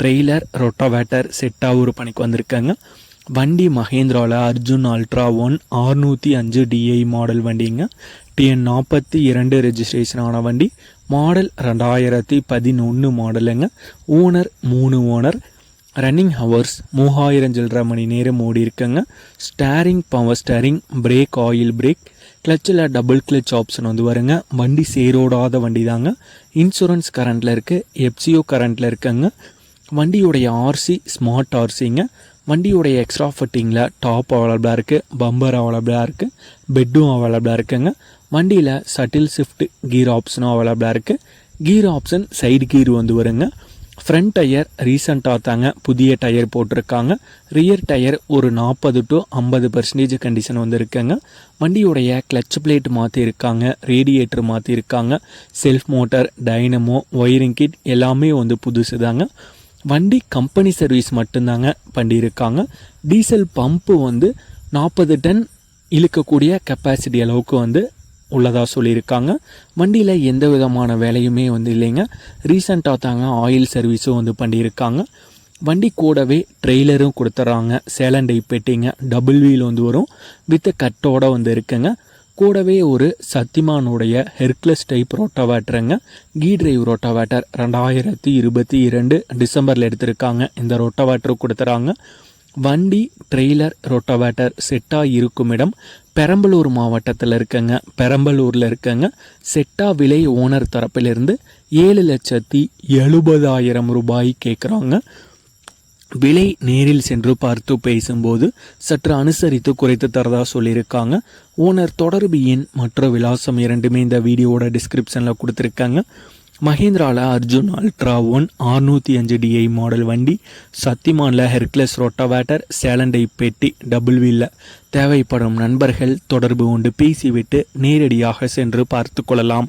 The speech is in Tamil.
ட்ரெய்லர் ரொட்டோவேட்டர் செட்டாக ஒரு பணிக்கு வந்திருக்காங்க. வண்டி மகேந்திராவில் அர்ஜுன் அல்ட்ரா ஒன் ஆறுநூற்றி அஞ்சு டிஐ மாடல் வண்டிங்க. டிஎன் நாற்பத்தி இரண்டு ரெஜிஸ்ட்ரேஷன் ஆன வண்டி. மாடல் ரெண்டாயிரத்தி பதினொன்று மாடலுங்க ஓனர் மூணு ஓனர் ரன்னிங் ஹவர்ஸ் மூவாயிரம் சில்லரை மணி நேரம் ஓடி இருக்குங்க. Steering power steering brake oil brake கிளச்சில் double clutch option வந்து வருங்க. வண்டி சேரோடாத வண்டி தாங்க இன்சூரன்ஸ் கரண்ட்டில் இருக்குது எஃப்சிஓ கரண்ட்டில் இருக்குங்க. வண்டியுடைய ஆர்சி ஸ்மார்ட் ஆர்சிங்க வண்டியுடைய எக்ஸ்ட்ரா ஃபிட்டிங்கில் டாப் அவைலபிளாக இருக்குது பம்பர் அவைலபிளாக இருக்குது பெட்டும் அவைலபிளாக இருக்குங்க. வண்டியில் சட்டில் ஷிஃப்ட் கீர் ஆப்ஷனும் அவைலபிளாக இருக்குது கீர் ஆப்ஷன் சைடு கீர் வந்து வருங்க. ஃப்ரண்ட் டயர் ரீசண்டாக தாங்க புதிய டயர் போட்டிருக்காங்க. ரியர் டயர் ஒரு நாற்பது டு ஐம்பது பர்சன்டேஜ் கண்டிஷன் வந்து இருக்குங்க. வண்டியுடைய கிளச் பிளேட் மாற்றிருக்காங்க ரேடியேட்டர் மாற்றிருக்காங்க self motor dynamo wiring kit எல்லாமே வந்து புதுசு தாங்க வண்டி கம்பெனி சர்வீஸ் மட்டும்தாங்க பண்ணியிருக்காங்க. டீசல் பம்பு வந்து நாற்பது டன் இழுக்கக்கூடிய கெப்பாசிட்டி அளவுக்கு வந்து உள்ளதாக சொல்லியிருக்காங்க. வண்டியில் எந்த விதமான வேலையுமே வந்து இல்லைங்க. ரீசண்டாக தாங்க ஆயில் சர்வீஸும் வந்து பண்ணியிருக்காங்க. வண்டி கூடவே ட்ரெய்லரும் கொடுத்துட்றாங்க சேலண்டை பெட்டிங்க டபுள் வீல் வந்து வரும். வித் கட்டோட வந்து இருக்குங்க. கூடவே ஒரு சத்திமானுடைய ஹெர்க்லஸ் டைப் ரோட்டோவேட்டருங்க. கீ டிரைவ் ரோட்டோவேட்டர் ரெண்டாயிரத்தி இருபத்தி இரண்டு டிசம்பரில் எடுத்திருக்காங்க. இந்த ரோட்டாவேட்டர் கொடுத்துறாங்க. வண்டி ட்ரெய்லர் ரோட்டோவேட்டர் செட்டாக இருக்கும் இடம். பெரம்பலூர் மாவட்டத்தில் இருக்கங்க. பெரம்பலூரில் இருக்கங்க. செட்டா விலை ஓனர் தரப்பிலிருந்து ஏழு லட்சத்தி எழுபதாயிரம் ரூபாய் கேட்குறாங்க விலை நேரில் சென்று பார்த்து பேசும்போது சற்று அனுசரித்து குறைத்து தரதா சொல்லியிருக்காங்க. ஓனர் தொடர்பு எண் மற்ற விலாசம் இரண்டுமே இந்த வீடியோவோட டிஸ்கிரிப்ஷனில் கொடுத்துருக்காங்க. மஹேந்திராவில் அர்ஜுன் அல்ட்ரா ஒன் ஆறுநூற்றி அஞ்சு டிஐ மாடல் வண்டி சத்திமானில் ஹெர்க்லஸ் ரொட்டவேட்டர் சேலண்டை பெட்டி டபுள் வீலில் தேவைப்படும் நண்பர்கள் தொடர்பு கொண்டு பேசிவிட்டு நேரடியாக சென்று பார்த்து கொள்ளலாம்.